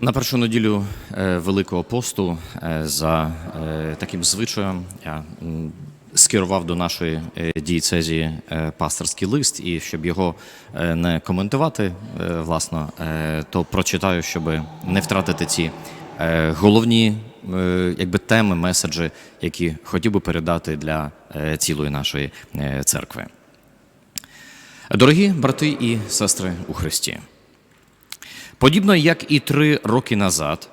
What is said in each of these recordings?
На першу неділю е, Великого посту е, за е, таким звичаєм я скерував до нашої дієцезії пасторський лист, і щоб його не коментувати, власно, то прочитаю, щоб не втратити ці головні якби, теми, меседжі, які хотів би передати для цілої нашої церкви. Дорогі брати і сестри у Христі. Подібно як і три роки назад,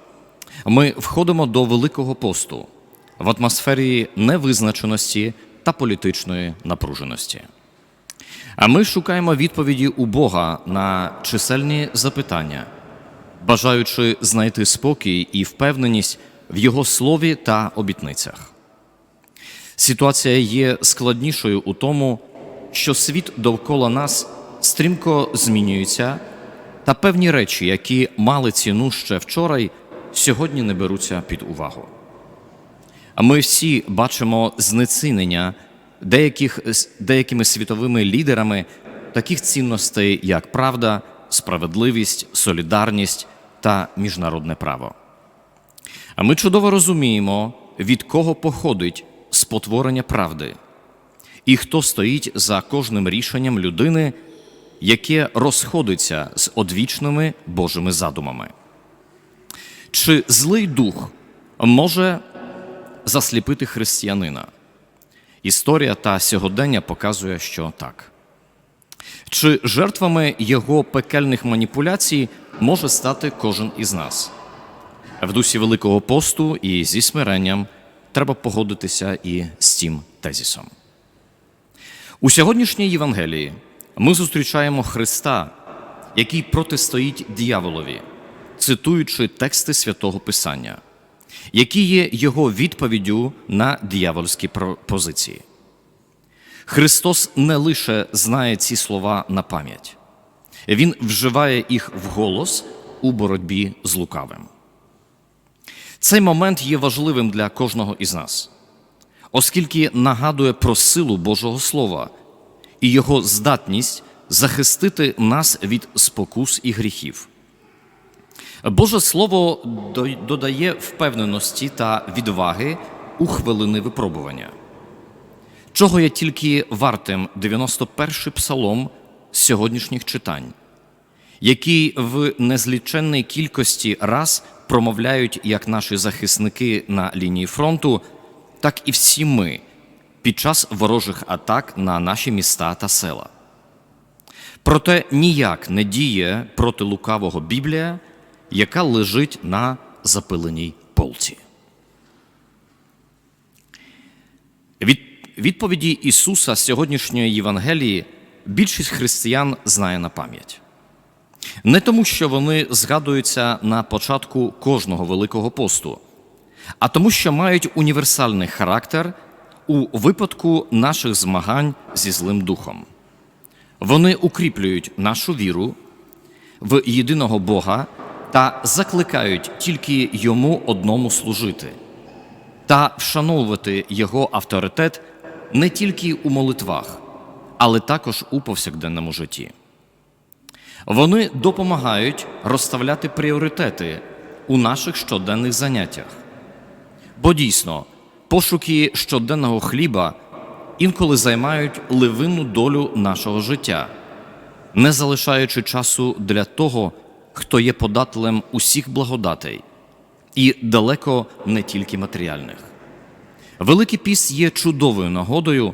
ми входимо до Великого посту в атмосфері невизначеності та політичної напруженості. А ми шукаємо відповіді у Бога на чисельні запитання, бажаючи знайти спокій і впевненість в Його слові та обітницях. Ситуація є складнішою у тому, що світ довкола нас стрімко змінюється, та певні речі, які мали ціну ще вчора, сьогодні не беруться під увагу. А ми всі бачимо знецінення деяких, деякими світовими лідерами таких цінностей, як правда, справедливість, солідарність та міжнародне право. А ми чудово розуміємо, від кого походить спотворення правди, і хто стоїть за кожним рішенням людини, яке розходиться з одвічними Божими задумами. Чи злий дух може засліпити християнина? Історія та сьогодення показує, що так. Чи жертвами його пекельних маніпуляцій може стати кожен із нас? В дусі Великого посту і зі смиренням треба погодитися і з цим тезісом. У сьогоднішній Євангелії ми зустрічаємо Христа, який протистоїть дияволові, цитуючи тексти святого Писання, які є його відповіддю на диявольські позиції. Христос не лише знає ці слова на пам'ять, Він вживає їх вголос у боротьбі з лукавим. Цей момент є важливим для кожного із нас, оскільки нагадує про силу Божого Слова і його здатність захистити нас від спокус і гріхів. Боже Слово додає впевненості та відваги у хвилини випробування, чого є тільки вартим 91-й псалом сьогоднішніх читань, який в незліченній кількості раз промовляють як наші захисники на лінії фронту, так і всі ми під час ворожих атак на наші міста та села. Проте ніяк не діє проти лукавого Біблія, яка лежить на запиленій полці. Від відповіді Ісуса з сьогоднішньої Євангелії більшість християн знає на пам'ять. Не тому, що вони згадуються на початку кожного Великого посту, а тому, що мають універсальний характер у випадку наших змагань зі злим духом. Вони укріплюють нашу віру в єдиного Бога та закликають тільки йому одному служити та вшановувати Його авторитет не тільки у молитвах, але також у повсякденному житті. Вони допомагають розставляти пріоритети у наших щоденних заняттях. Бо дійсно, пошуки щоденного хліба інколи займають ливинну долю нашого життя, не залишаючи часу для того, хто є подателем усіх благодатей, і далеко не тільки матеріальних. Великий піс є чудовою нагодою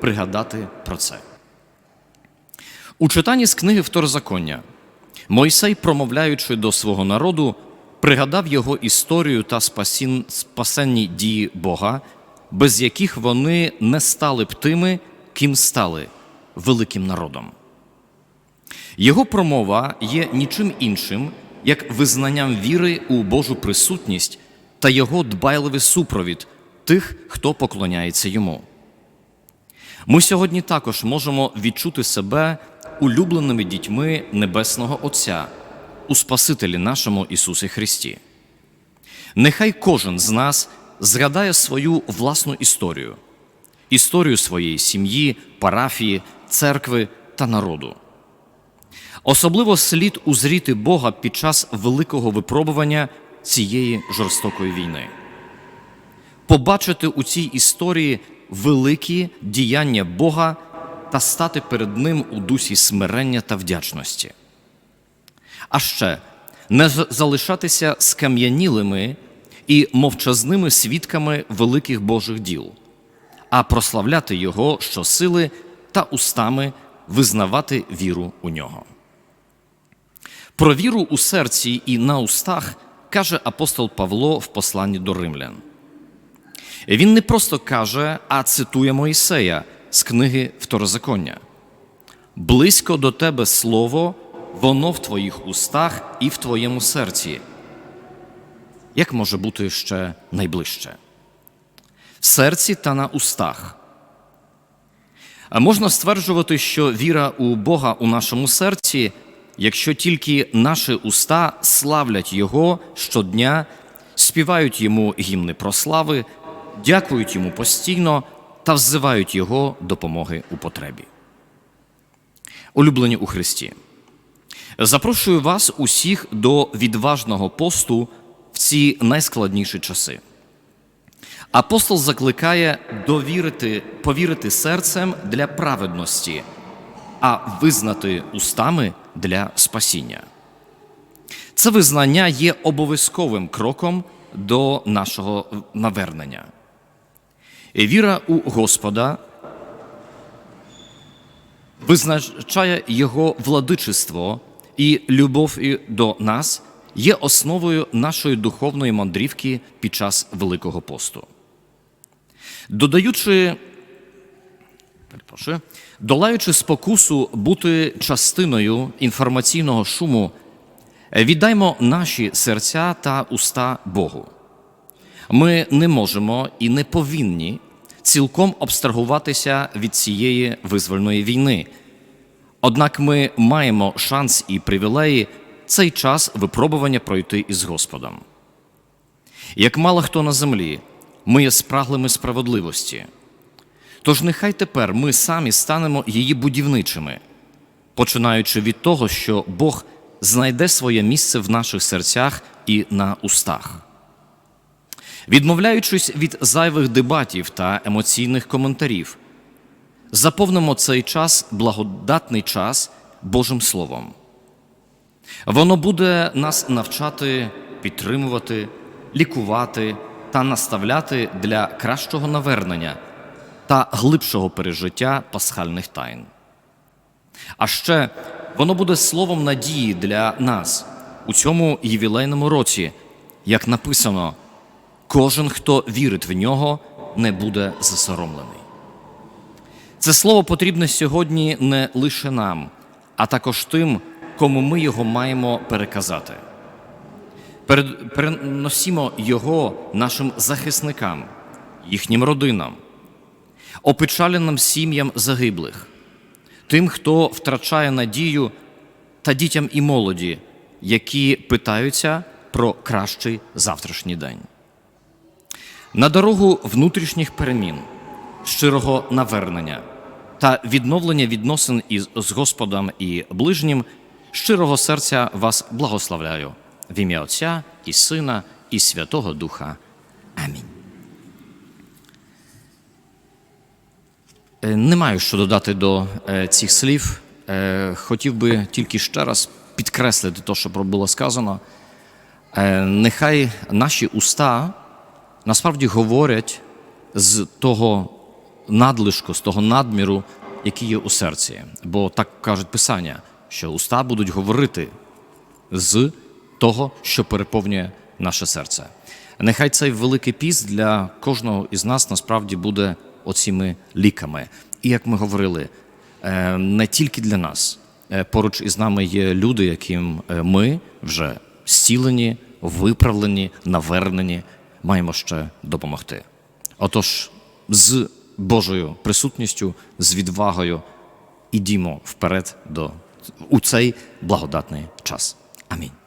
пригадати про це. У читанні з книги Второзаконня Мойсей, промовляючи до свого народу, пригадав його історію та спасін, спасенні дії Бога, без яких вони не стали б тими, ким стали великим народом. Його промова є нічим іншим, як визнанням віри у Божу присутність та його дбайливий супровід тих, хто поклоняється йому. Ми сьогодні також можемо відчути себе улюбленими дітьми Небесного Отця у Спасителі нашому Ісусі Христі. Нехай кожен з нас згадає свою власну історію, історію своєї сім'ї, парафії, церкви та народу. Особливо слід узріти Бога під час великого випробування цієї жорстокої війни, побачити у цій історії великі діяння Бога та стати перед Ним у дусі смирення та вдячності. А ще не залишатися скам'янілими і мовчазними свідками великих Божих діл, а прославляти Його щосили та устами визнавати віру у нього. Про віру у серці і на устах каже апостол Павло в посланні до римлян. Він не просто каже, а цитує Моїсея з книги Второзаконня. Близько до тебе слово, воно в твоїх устах і в твоєму серці. Як може бути ще найближче? В серці та на устах. А можна стверджувати, що віра у Бога у нашому серці, якщо тільки наші уста славлять Його щодня, співають йому гімни про слави, дякують йому постійно та взивають Його допомоги у потребі. Улюблені у Христі. Запрошую вас усіх до відважного посту в ці найскладніші часи. Апостол закликає довірити, повірити серцем для праведності, а визнати устами для спасіння. Це визнання є обов'язковим кроком до нашого навернення. Віра у Господа визначає Його владичество і любов до нас є основою нашої духовної мандрівки під час Великого посту. Додаючи, перепрошую, долаючи спокусу бути частиною інформаційного шуму, віддаймо наші серця та уста Богу. Ми не можемо і не повинні цілком абстрагуватися від цієї визвольної війни. Однак ми маємо шанс і привілеї цей час випробування пройти із Господом. Як мало хто на землі, ми є спраглими справедливості. Тож нехай тепер ми самі станемо її будівничими, починаючи від того, що Бог знайде своє місце в наших серцях і на устах. Відмовляючись від зайвих дебатів та емоційних коментарів, заповнимо цей час, благодатний час Божим Словом. Воно буде нас навчати, підтримувати, лікувати та наставляти для кращого навернення та глибшого пережиття пасхальних тайн. А ще воно буде словом надії для нас у цьому ювілейному році, як написано, кожен, хто вірить в нього, не буде засоромлений. Це слово потрібне сьогодні не лише нам, а також тим, кому ми його маємо переказати. Переносімо його нашим захисникам, їхнім родинам, опечаленим сім'ям загиблих, тим, хто втрачає надію, та дітям і молоді, які питаються про кращий завтрашній день. На дорогу внутрішніх перемін, щирого навернення та відновлення відносин із з Господом і ближнім, щирого серця вас благословляю в ім'я Отця і Сина і Святого Духа. Амінь. Е, Не маю що додати до е, цих слів. Е, Хотів би тільки ще раз підкреслити те, що було сказано. Нехай наші уста насправді говорять з того надлишку, з того надміру, який є у серці. Бо так кажуть Писання, що уста будуть говорити з того, що переповнює наше серце. Нехай цей великий піст для кожного із нас насправді буде оціми ліками. І як ми говорили, е, не тільки для нас. Е, Поруч із нами є люди, яким е, ми вже зцілені, виправлені, навернені, маємо ще допомогти. Отож, з Божою присутністю, з відвагою ідімо вперед до, у цей благодатний час. Амінь.